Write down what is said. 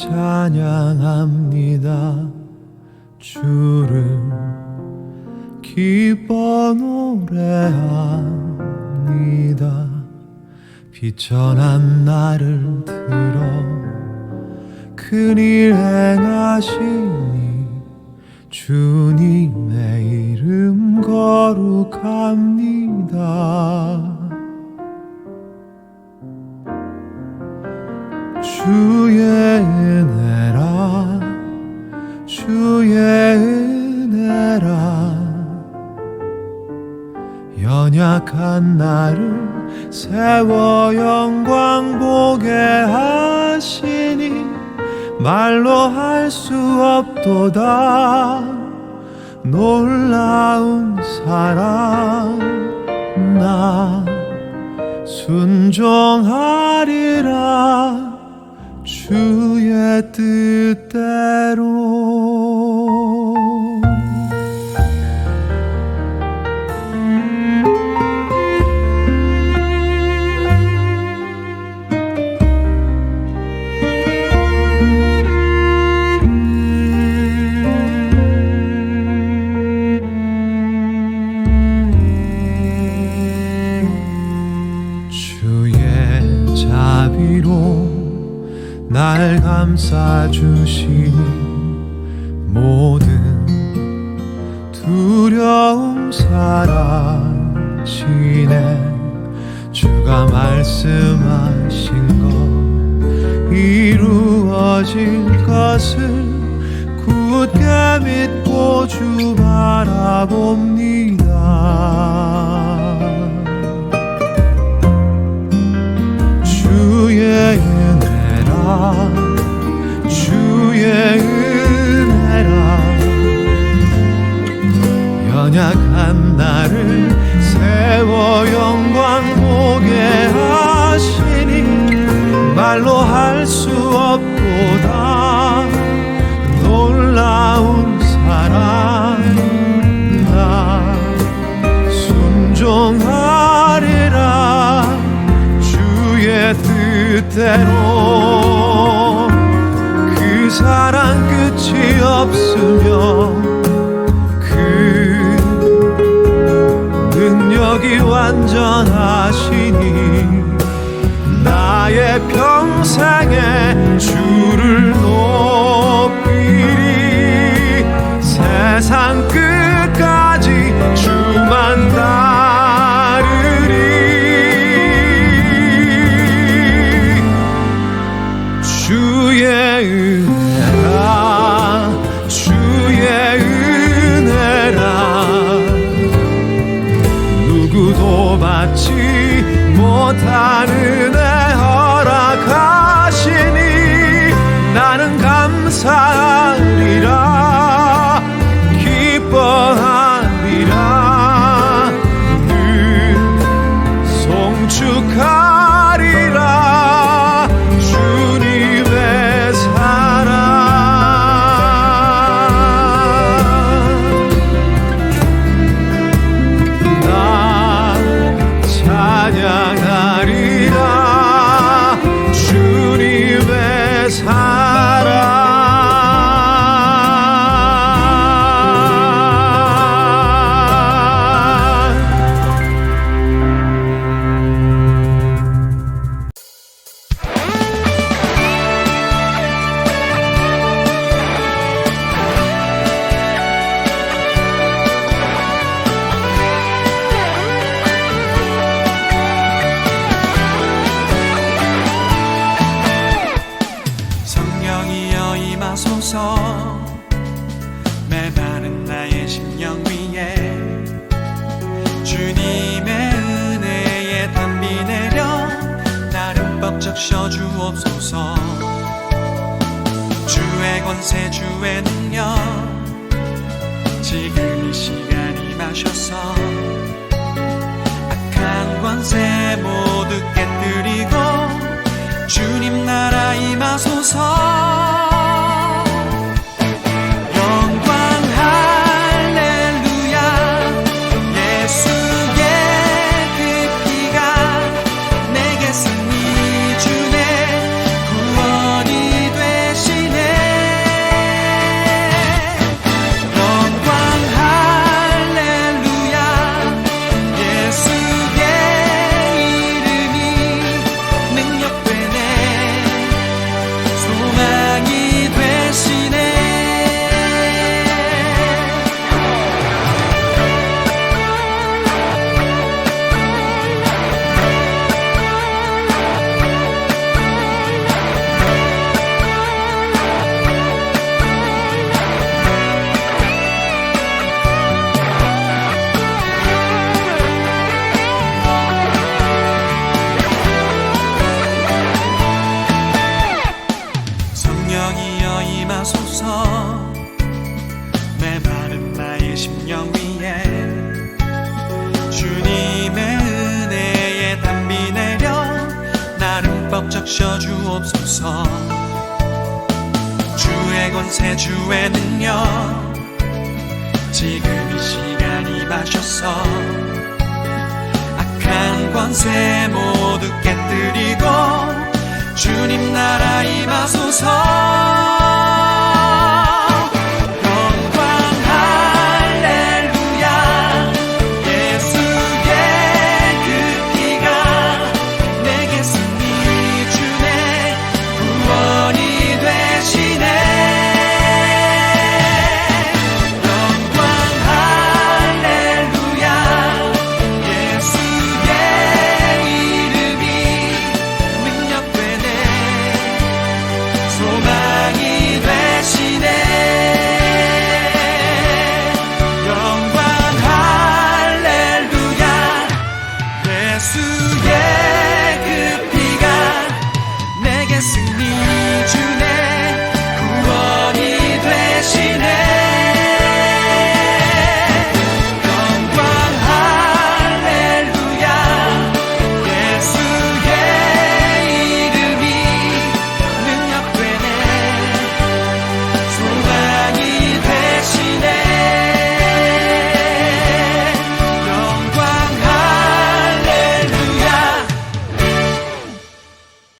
찬양합니다. 주를 기뻐 노래합니다. 비천한 나를 들어 큰일 행하시니 주님의 이름 거룩합니다 연약한 나를 세워 영광 보게 하시니 말로 할 수 없도다. 놀라운 사랑 나 순종하리라 주의 뜻대로 자비로 날 감싸주시니 모든 두려움 사라지네. 주가 말씀하신 것 이루어질 것을 굳게 믿고 주 바라봅니다 뜻대로 그 사랑 끝이 없으며 그 능력이 완전하시니 나의 평생에 주를 높이리 세상 끝까지 주만 따 i don't Manu. 주옵소서. 주의 권세 주의 능력. 지금 이 시간이 마셔서 악한 권세 모두 깨뜨리고 주님 나라 임하소서 성령이여 임하소서. 메마른 나의 심령 위에 주님의 은혜에 담비 내려 나를 뻑 적셔 주옵소서. 주의 권세 주의 능력 지금 이 시간이 마셔서 악한 권세 모두 깨뜨리고 주님 나라 임하소서 Jesus.